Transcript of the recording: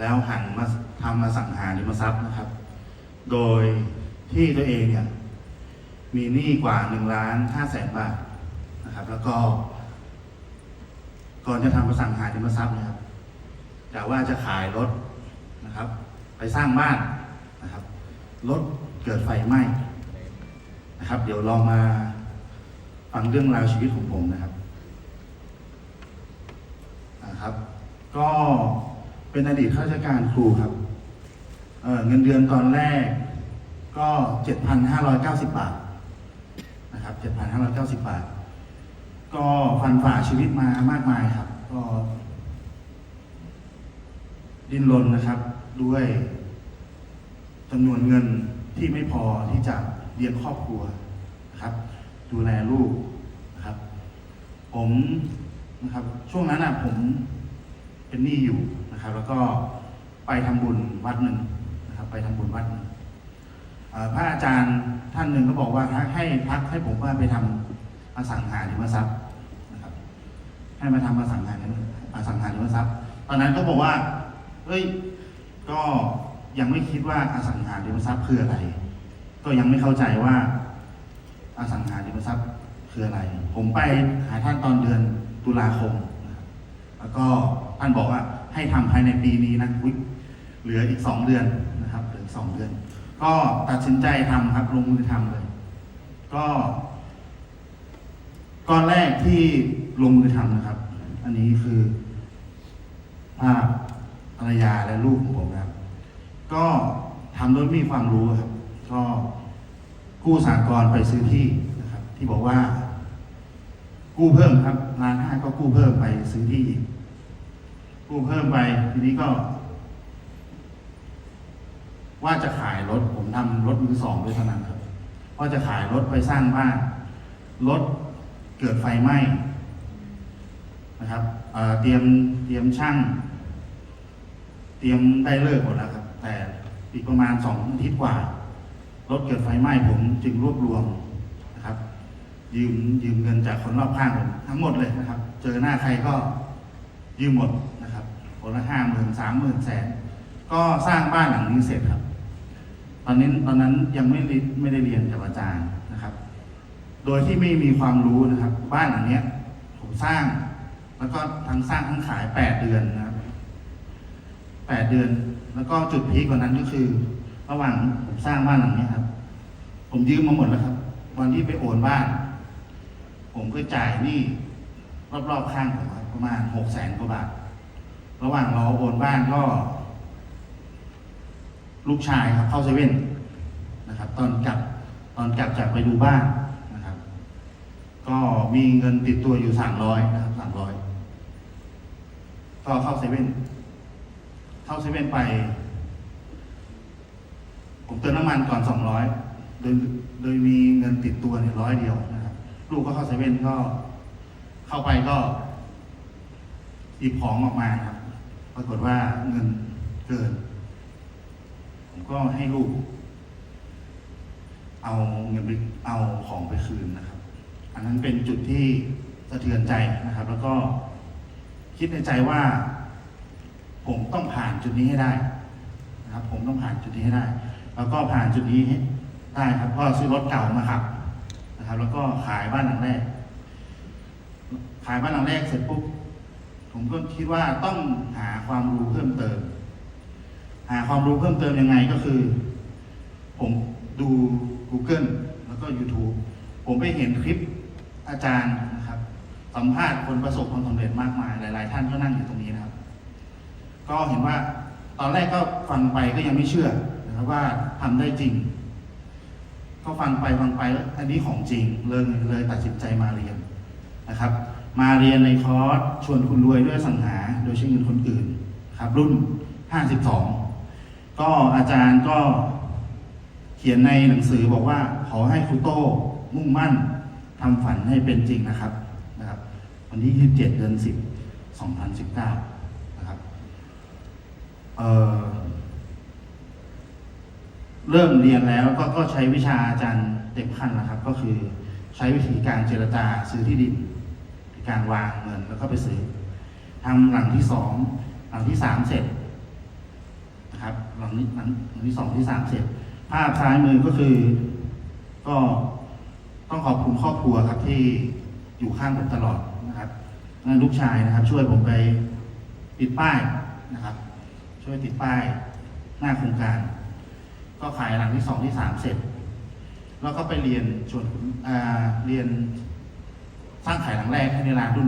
แล้วหันมาทำมาสั่งหาริมทรัพย์นะครับ โดยที่ตัวเองเนี่ยมีหนี้กว่าหนึ่งล้านห้าแสนบาทนะครับ แล้วก็ ก่อนจะทำมาสั่งหาริมทรัพย์นะครับกะว่าจะขายรถนะครับ ไปสร้างบ้านนะครับรถเกิดไฟไหม้นะครับ เดี๋ยวลองมาฟังเรื่องราวชีวิตของผมนะครับนะครับ ก็ เป็นอดีตข้าราชการครูครับเเงินเดือนตอนแรกก็ 7,590 บาทนะครับ 7,590 บาท ก็ฟันฝ่าชีวิตมามากมายครับ ก็ ดิ้นรนนะครับ ด้วยจำนวนเงินที่ไม่พอที่จะเลี้ยงครอบครัวนะครับ ดูแลลูกนะครับ ผมนะครับ ช่วงนั้นอะผมเป็นหนี้อยู่ นะครับ แล้วก็ไปทำบุญวัดหนึ่งนะครับ ไปทำบุญวัดหนึ่งพระอาจารย์ท่านหนึ่งก็บอกว่าให้ทักให้ผมว่าไปทำอสังหาริมทรัพย์นะครับ ให้มาทำอสังหาริมอสังหาริมทรัพย์ ตอนนั้นก็บอกว่าเฮ้ยก็ยังไม่คิดว่าอสังหาริมทรัพย์คืออะไร ก็ยังไม่เข้าใจว่าอสังหาริมทรัพย์คืออะไร ผมไปหาท่านตอนเดือนตุลาคมนะคแล้วก็ท่านบอกว่า ให้ทำภายในปีนี้นะอุ๊ยเหลืออีกสองเดือนนะครับเหลือสองเดือน ก็ตัดสินใจทำครับลงมือทำเลย ก็ก้อนแรกที่ลงมือทำนะครับ อันนี้คือภาพภรรยาและลูกของผมนะครับ ก็ทำโดยมีความรู้ครับ ก็กู้สากลไปซื้อที่นะครับ ที่บอกว่า กู้เพิ่มครับร้านห้าก็กู้เพิ่มไปซื้อที่อีก กู้เพิ่มไป ทีนี้ก็ ว่าจะขายรถ ผมทำรถมือสองด้วยเท่านั้นครับว่าจะขายรถไปสร้างบ้านรถเกิดไฟไหม้นะครับเเตรียมเตรียมช่าง เตรียมได้เลิกหมดแล้วครับ แต่อีกประมาณสองอาทิตย์กว่า รถเกิดไฟไหม้ผมจึงรวบรวมนะครับ ยืมยืมเงินจากคนรอบข้างผมทั้งหมดเลยนะครับ เจอหน้าใครก็ยืมหมด คนละห้าหมื่นสามหมื่นแสนก็สร้างบ้านหลังนี้เสร็จครับ ตอนนี้ตอนนั้นยังไม่ได้ไม่ได้เรียนกับอาจารย์นะครับ โดยที่ไม่มีความรู้นะครับ บ้านหลังเนี้ย ผมสร้าง แล้วก็ทั้งสร้างทั้งขายแปดเดือนนะครับแปดเดือน แล้วก็จุดพีกว่านั้นก็คือ ระหว่างผมสร้างบ้านหลังนี้ครับ ผมยืมมาหมดแล้วครับ วันที่ไปโอนบ้าน ผมก็จ่ายหนี้รอบๆข้างผมประมาณหกแสนกว่าบาท ระหว่างรอโอนบ้านก็ ลูกชายครับ เข้าเซเว่นนะครับ ตอนกลับตอนกลับจากไปดูบ้านนะครับ ก็มีเงินติดตัวอยู่สามร้อยนะครับสามร้อยก็เข้าเซเว่นเข้าเซเว่นไป ผมเติมน้ำมันก่อนสองร้อยโดยโดยมีเงินติดตัวเนี่ยร้อยเดียวนะครับ ลูกก็เข้าเซเว่นก็ เข้าไปก็หยิบของออกมาครับ ปรากฏว่าเงินเกิน ผมก็ให้ลูก เอาเงินไปเอาของไปคืนนะครับ อันนั้นเป็นจุดที่สะเทือนใจนะครับ แล้วก็คิดในใจว่า ผมต้องผ่านจุดนี้ให้ได้นะครับ ผมต้องผ่านจุดนี้ให้ได้ แล้วก็ผ่านจุดนี้ให้ได้ครับก็ซื้อรถเก่ามาขับนะครับ แล้วก็ขายบ้านหลังแรก ขายบ้านหลังแรกเสร็จปุ๊บ ผมก็คิดว่าต้องหาความรู้เพิ่มเติม หาความรู้เพิ่มเติมยังไงก็คือ ผมดู Google แล้วก็ YouTube ผมไปเห็นคลิปอาจารย์นะครับ สัมภาษณ์คนประสบความสำเร็จมากมาย หลาย ๆ ท่านก็นั่งอยู่ตรงนี้นะครับ ก็เห็นว่าตอนแรกก็ฟังไปก็ยังไม่เชื่อนะครับว่าทำได้จริง ก็ฟังไปฟังไปแล้วอันนี้ของจริงเลยเลยตัดสินใจมาเรียนนะครับ เรียนในคอร์สชวนคุณรวยด้วยสังหา โดยใช้เงินคนอื่นครับ รุ่น 52 ก็อาจารย์ก็เขียนในหนังสือบอกว่า ขอให้ครูโต้มุ่งมั่นทำฝันให้เป็นจริงนะครับนะครับ วันที่ 27 เดือน 10 2019 นะครับเอ่อเริ่มเรียนแล้วก็ก็ใช้วิชาอาจารย์เต็มขั้นนะครับ ก็คือใช้วิธีการเจรจาซื้อที่ดิน การวางเงินแล้วก็ไปซื้อทำหลังที่สองหลังที่สามเสร็จนะครับหลังนี้หลังหลังที่สองที่สามเสร็จ ภาพซ้ายมือก็คือ ก็ต้องขอบคุณครอบครัวครับที่อยู่ข้างผมตลอดนะครับนั่นลูกชายนะครับ ช่วยผมไปติดป้ายนะครับ ช่วยติดป้ายหน้าโครงการ ก็ขายหลังที่สองที่สามเสร็จ แล้วก็ไปเรียนชวนเรียน สร้างขายหลังแรกให้ในร้านรุ่น